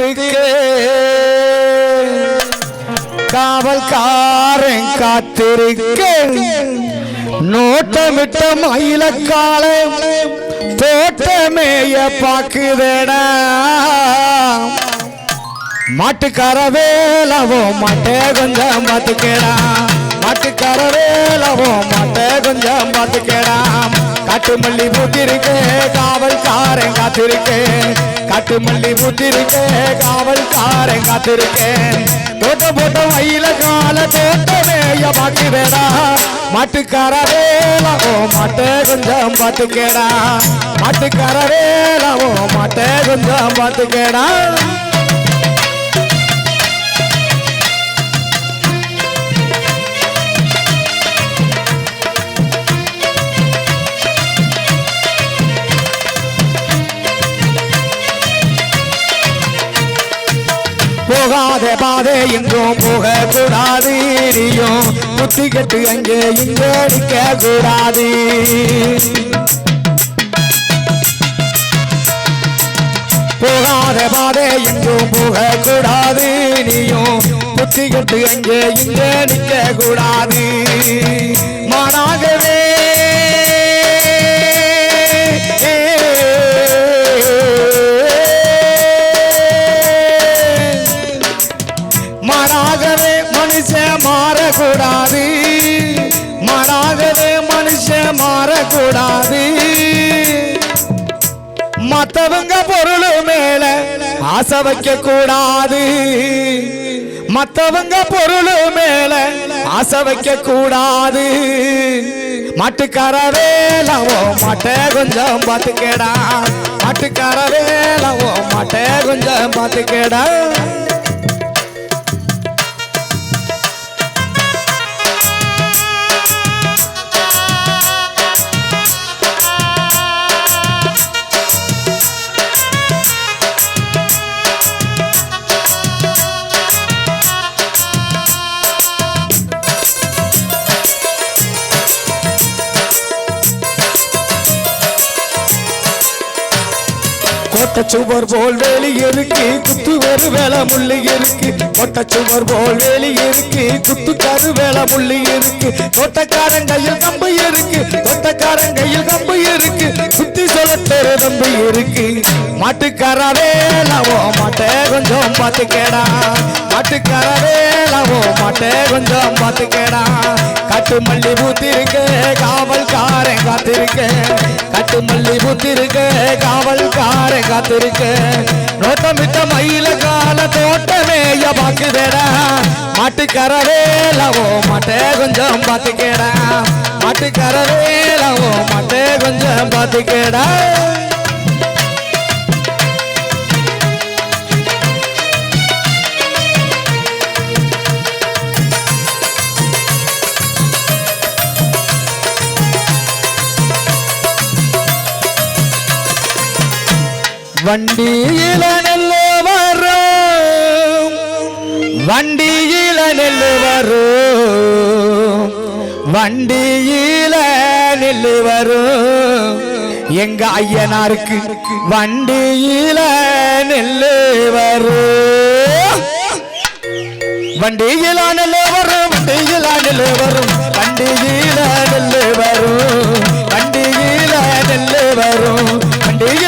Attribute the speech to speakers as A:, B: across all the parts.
A: காத்திருக்க காவல்காரன் காத்திருக்கேன் நோட்டமிட்ட மயிலக்கால தோட்டமேய பாக்குதடா. மாட்டுக்கார வேலவோ மாட்டே கொஞ்சம் பார்த்துக்கடா. மாட்டுக்கார வேலவோ மாட்டே கொஞ்சம் பார்த்துக்கடா. காட்டு மல்லி பூத்திருக்கே காவல்காரன் காத்திருக்கேன் காட்டு மல்லி பூத்திருக்கே காவல்காரன் காத்திருக்கேன். தோட்ட போட்ட வயல கால தோட்டமேய பாக்குதடா மாட்டுக்கார வேலவோ மாட்டே கொஞ்சம் பார்த்துக்கேடா. மாட்டுக்கார வேலவோ மாட்டே கொஞ்சம் பார்த்துக்கேடா. பாதை பாதை எங்கும் போக கூடாது நீயும் புத்தி கட்டு அங்கே இங்கே நிற்க கூடாது போகாத பாதை எங்கும் போக கூடாது நீயும் புத்தி கட்டு அங்கே இங்கே நிற்க கூடாது மாறாகவே மாறக்கூடாது மாறாகவே மனுஷன் மாறக்கூடாது. மத்தவங்க பொருள் மேல ஆசை வைக்க கூடாது மத்தவங்க பொருள் மேல ஆசை வைக்க கூடாது மாட்டுக்கார வேலவோ மாட்டை கொஞ்சம் பார்த்துக்கடா. மாட்டுக்கார வேலவோ மாட்டை கொஞ்சம் பார்த்துக்கடா. கொட்டச்சுவர் போல் வேலி இருக்கு குத்து வேறு வேலை முள்ளி இருக்கு கொட்டச்சுவர் போல் வேலி இருக்கு குத்து கரு வேலை முள்ளி இருக்கு தோட்டக்காரன் கையில் கம்பு இருக்கு தோட்டக்காரன் கையில் கம்பு இருக்கு சுத்தி சொல்லத்தொரு தம்பு இருக்கு மாட்டுக்காரரே லவோ மாட்டே கொஞ்சம் பார்த்து கேடா மாட்டுக்காரரே லவோ மாட்டே கொஞ்சம் பார்த்து கேடா கட்டு மல்லி பூத்திருக்க காவல்காரன் காத்திருக்க. மல்லி பூத்திருக்க காவல்காரன் காத்திருக்க. நோட்டமிட்ட மயில கால தோட்டமேய பாக்குதேடா மாட்டுக்கரவேலவோ மாட்டே கொஞ்சம் பாத்துக்கேடா மாட்டுக்கரவேலவோ மாட்டே கொஞ்சம் பாத்துக்கேடா வண்டியில நெல்லு வரும் வண்டியில நெல்லு வரும் வண்டியில நெல்லு வரும் எங்க ஐயனாருக்கு வண்டியில நெல்லு வரும் வண்டியில நெல்லு வரும் வண்டியில நெல்லு வரும் வண்டியில நெல்லு வரும் வண்டியில நெல்லு வரும் வண்டியில நெல்லு வரும் வண்டியில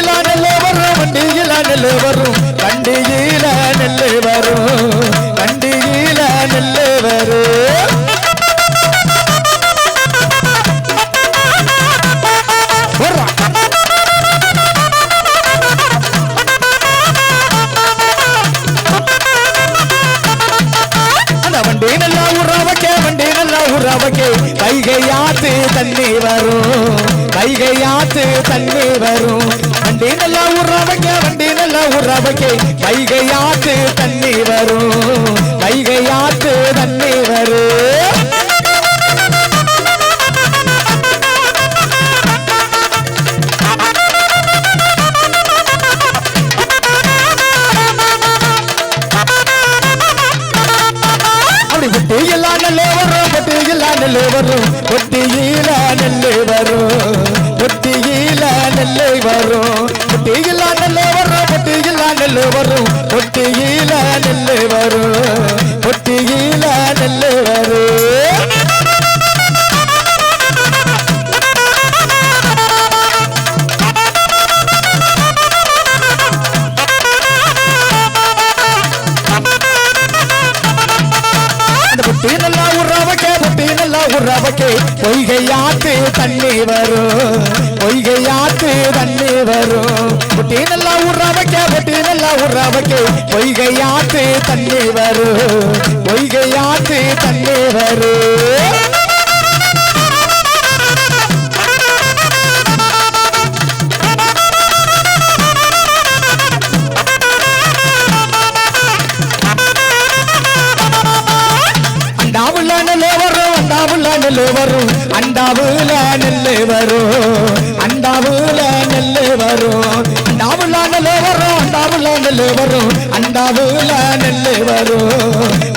A: நெல்லு வரும் கண்டியில நெல்லு வரும் கண்டியில நெல்லு வரும் உறவுக்கு கைகையாத்து தண்ணி வரும். கைகையாத்து தண்ணி வரும். வண்டி நல்லா உறவைக்க வண்டி நல்லா உறவக்க கைகையாத்து தண்ணி வரும். கைகையாத்து தண்ணி வரும். அப்படி எல்லாம் நல்லே வரும் எல்லாம் நல்லே வரும். பொட்டினெல்லாம் உறவக்கே பொட்டினெல்லாம் உறவக்கே. பொய்கையாத்து தண்ணி வரும். பொய்கையாத்து தண்ணி வரும். பொட்டினெல்லாம் உறவக்கே பொட்டினெல்லாம் உறவக்கே. பொய்கையாத்து தண்ணி வரும். பொய்கையாத்து தண்ணி வரும். அண்டாவுல நெல்லு வரும். அண்டாவுல நெல்லு வரும். அண்டாவுல நெல்லு வரும். அண்டாவுல நெல்லு வரும். அண்டாவுல நெல்லு வரும். அண்டாவுல நெல்லு வரும்.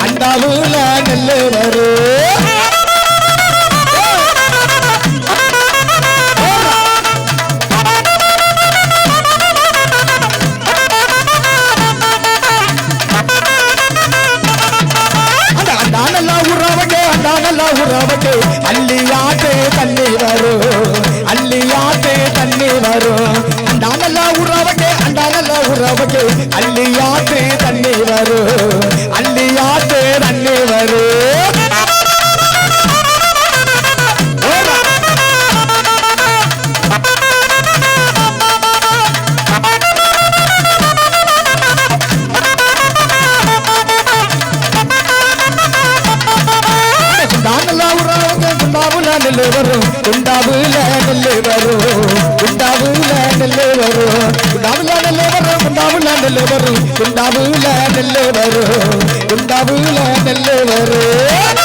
A: அண்டாவுல நெல்லு வரும். உறவுக்கு உறவகே அள்ளியாட்டு தண்ணி வரும் அள்ளியாட்டு தண்ணி வரும் அண்டானல்லா உறவுக்கு அண்டானல்லா உறவுக்கு அள்ளியாட்டு தண்ணி வரும் நெல்லு வரும். குண்டாவுல நெல்லு வரும். குண்டாவுல நெல்லு வரும். குண்டாவுல நெல்லு வரும். குண்டாவுல நெல்லு வரும். குண்டாவுல நெல்லு வரும். குண்டாவுல நெல்லு வரும்.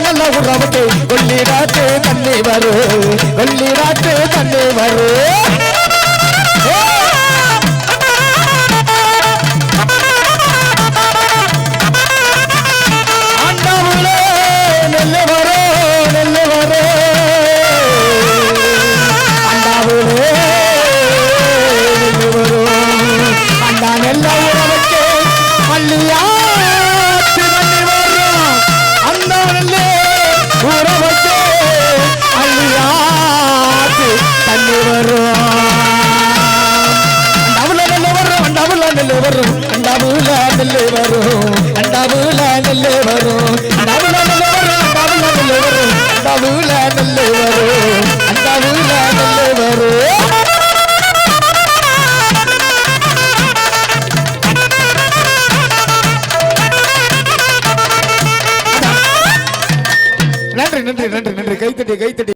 A: நல்ல உறவுக்கு கொள்ளிடாட்டு தண்ணி வரும். கைத்தட்டி கைத்தட்டி.